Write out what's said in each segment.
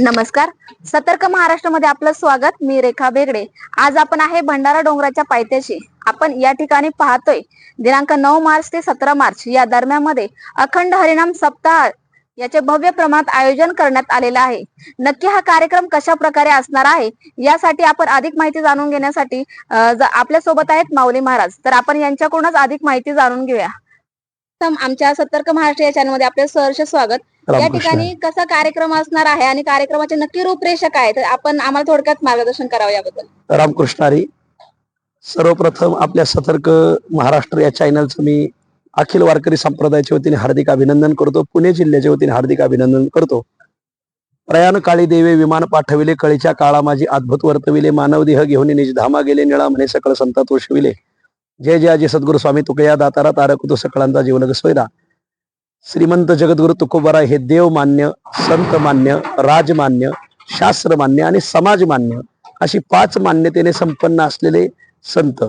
नमस्कार. सतर्क महाराष्ट्रामध्ये आपलं स्वागत. मी रेखा बेगडे. आज आपण आहे भंडारा डोंगराच्या पायथ्याशी. आपण या ठिकाणी पाहतोय दिनांक नऊ मार्च ते सतरा मार्च या दरम्यानमध्ये अखंड हरिनाम सप्ताह याचे भव्य प्रमाणात आयोजन करण्यात आलेलं आहे. नक्की हा कार्यक्रम कशा प्रकारे असणार आहे यासाठी आपण अधिक माहिती जाणून घेण्यासाठी आपल्यासोबत आहेत माऊली महाराज. तर आपण यांच्याकडूनच अधिक माहिती जाणून घेऊया. आमच्या सतर्क महाराष्ट्र या चॅनलमध्ये आपले सहर्ष स्वागत. या ठिकाणी कसा कार्यक्रम असणार आहे आणि कार्यक्रमाची नक्की रूपरेषा काय आहे? तर आपण आम्हाला थोडक्यात मार्गदर्शन करावं याबद्दल. रामकृष्णारी सर्वप्रथम आपल्या सतर्क महाराष्ट्र या चॅनलचं मी अखिल वारकरी संप्रदायाच्या वतीने हार्दिक अभिनंदन करतो. पुणे जिल्ह्याच्या वतीने हार्दिक अभिनंदन करतो. प्रयाण काळी देवे विमान पाठविले कळीच्या काळा माझी अद्भुत वर्तविले मानव देह घेऊन निज धामा गेले निळा म्हणे सकळ संतात वशविले जय जय अजय सद्गुरु स्वामी तुकया दातारा तारक तो सकळांचा जीवन सोयरा श्रीमंत जगद्गुरु तुकोबारा हे देव मान्य संत मान्य राजमान्य शास्त्र मान्य आणि समाज मान्य अशी पाच मान्यतेने संपन्न असलेले संत.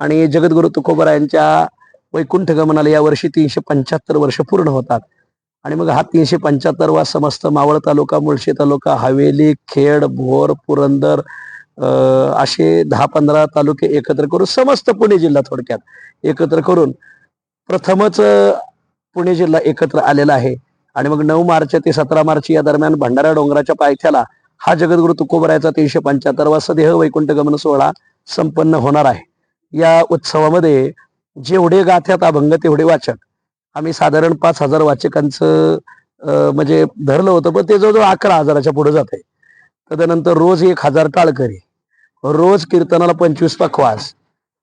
आणि जगद्गुरु तुकोबारा यांच्या वैकुंठ गमनाला या वर्षी तीनशे पंच्याहत्तर वर्ष पूर्ण होतात. आणि मग हा तीनशे पंच्याहत्तरवा समस्त मावळ तालुका मुळशी तालुका हवेली खेड भोर पुरंदर असे दहा पंधरा तालुके एकत्र करून समस्त पुणे जिल्हा थोडक्यात एकत्र करून प्रथमच पुणे जिल्हा एकत्र आलेला आहे. आणि मग नऊ मार्च ते सतरा मार्च या दरम्यान भंडारा डोंगराच्या पायथ्याला हा जगद्गुरु तुकोबरायचा तीनशे पंच्याहत्तरवा सदेह वैकुंठ गमन सोहळा संपन्न होणार आहे. या उत्सवामध्ये जेवढे गाथ्यात अभंग तेवढे वाचक. आम्ही साधारण पाच हजार वाचकांचं म्हणजे धरलं होतं पण ते जवळजवळ अकरा हजाराच्या पुढे जात आहे. त्यानंतर रोज एक हजार टाळकरी रोज कीर्तनाला पंचवीस पखवास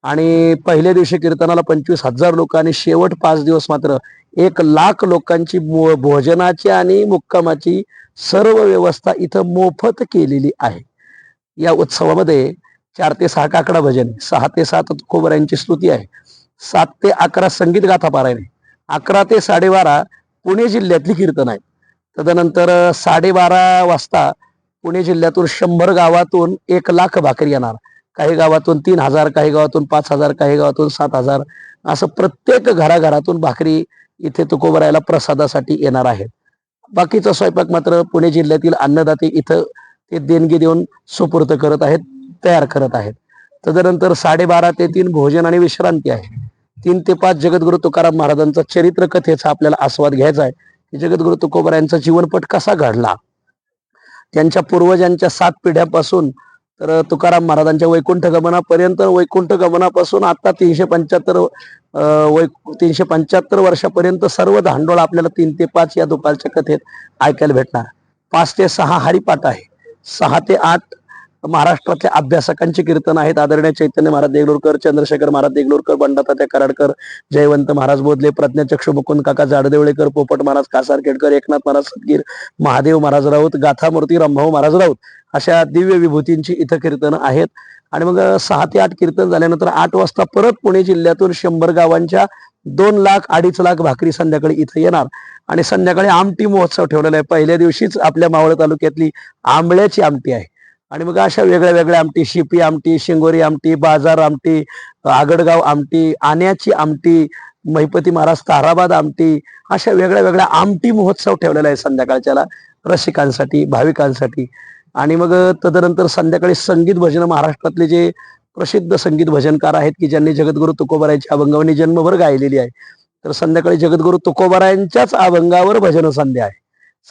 आणि पहिल्या दिवशी कीर्तनाला पंचवीस हजार लोक आणि शेवट पाच दिवस मात्र एक लाख लोकांची भोजनाची आणि मुक्कामाची सर्व व्यवस्था इथं मोफत केलेली आहे. या उत्सवामध्ये चार ते सहा काकडा भजन सहा ते सात खोबऱ्यांची स्तुती आहे. सात ते अकरा संगीत गाथा पारायण अकरा ते साडेबारा पुणे जिल्ह्यातली कीर्तन आहे. तदनंतर साडेबारा वाजता पुणे जिल्ह्यातून शंभर गावातून एक लाख भाकरी येणार. काही गावातून तीन हजार काही गावातून पाच हजार काही गावातून सात हजार. असं प्रत्येक घराघरातून भाकरी इथे तुकोबरायला प्रसादासाठी येणार आहेत बाकीचा स्वयंपाक मात्र पुणे जिल्ह्यातील अन्नदाते इथं ते देणगी देऊन सुपूर्त करत आहेत तयार करत आहेत. तदनंतर साडेबारा ते तीन भोजन आणि विश्रांती आहे. तीन ते पाच जगद्गुरु तुकाराम महाराजांचा चरित्र कथेचा आपल्याला आस्वाद घ्यायचा आहे. की जगद्गुरु तुकोबरायांचा जीवनपट कसा घडला? त्यांच्या पूर्वजांच्या सात पिढ्यापासून तर तुकाराम महाराजांच्या वैकुंठ गमनापर्यंत वैकुंठ गमनापासून आता तीनशे पंच्याहत्तर वै तीनशे पंच्याहत्तर वर्षापर्यंत सर्व धांडोळ आपल्याला तीन ते पाच या दुपारच्या कथेत ऐकायला भेटणार. पाच ते सहा हरिपाठ आहे. सहा ते आठ महाराष्ट्रातल्या अभ्यासकांची कीर्तन आहेत. आदरणीय चैतन्य महाराज देगलूरकर चंद्रशेखर महाराज देगलूरकर बंडातात्या कराडकर जयवंत महाराज बोधले प्रज्ञाचक्षु मुकुंद काका जाडदेवळेकर पोपट महाराज कासार केडकर एकनाथ महाराज सदगीर महादेव महाराज राऊत गाथामूर्ती रंभाऊ महाराज राऊत अशा दिव्य विभूतींची इथं कीर्तन आहेत. आणि मग सहा ते आठ कीर्तन झाल्यानंतर आठ वाजता परत पुणे जिल्ह्यातून शंभर गावांच्या दोन लाख अडीच लाख भाकरी संध्याकाळी इथं येणार. आणि संध्याकाळी आमटी महोत्सव ठेवलेला आहे. पहिल्या दिवशीच आपल्या मावळ तालुक्यातली आंबळ्याची आमटी आहे. आणि मग अशा वेगळ्या वेगळ्या आमटी शिपी आमटी शिंगोरी आमटी बाजार आमटी आगडगाव आमटी आण्याची आमटी महिपती महाराज ताराबाद आमटी अशा वेगळ्या वेगळ्या आमटी महोत्सव ठेवलेला आहे संध्याकाळच्याला रसिकांसाठी भाविकांसाठी. आणि मग तदनंतर संध्याकाळी संगीत भजन महाराष्ट्रातले जे प्रसिद्ध संगीत भजनकार आहेत की ज्यांनी जगद्गुरु तुकोबारायची अभंगावणी जन्मभर गायलेली आहे तर संध्याकाळी जगद्गुरु तुकोबारायांच्याच अभंगावर भजन संध्या आहे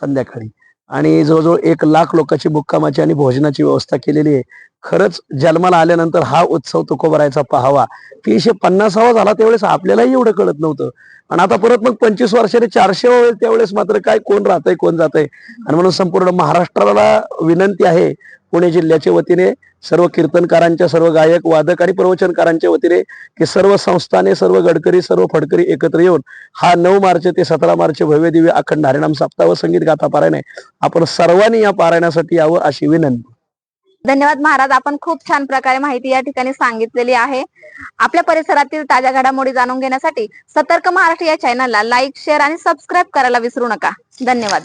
संध्याकाळी. आणि जवळजवळ एक लाख लोकांची मुक्कामाची आणि भोजनाची व्यवस्था केलेली आहे. खरंच जन्माला आल्यानंतर हा उत्सव तुकोबरायचा पाहावा. तीनशे पन्नासावा झाला त्यावेळेस आपल्यालाही एवढं कळत नव्हतं. आणि आता परत मग पंचवीस वर्षाने चारशे होईल त्यावेळेस मात्र काय कोण राहतंय कोण जातंय? आणि म्हणून संपूर्ण महाराष्ट्राला विनंती आहे पुणे जिल्ह्याच्या वतीने सर्व कीर्तनकारांच्या सर्व गायक वादक आणि प्रवचनकारांच्या वतीने की सर्व संस्थाने सर्व गडकरी सर्व फडकरी एकत्र येऊन हा नऊ मार्च ते सतरा मार्च भव्य दिव्य अखंड हरिणाम सप्ताह व संगीत गाथा पारायण आहे. आपण सर्वांनी या पारायणासाठी यावं अशी विनंती. धन्यवाद महाराज आपण खूप छान प्रकारे माहिती या ठिकाणी सांगितलेली आहे. आपल्या परिसरातील ताज्या घडामोडी जाणून घेण्यासाठी सतर्क महाराष्ट्र या चॅनलला लाईक शेअर आणि सबस्क्राईब करायला विसरू नका. धन्यवाद.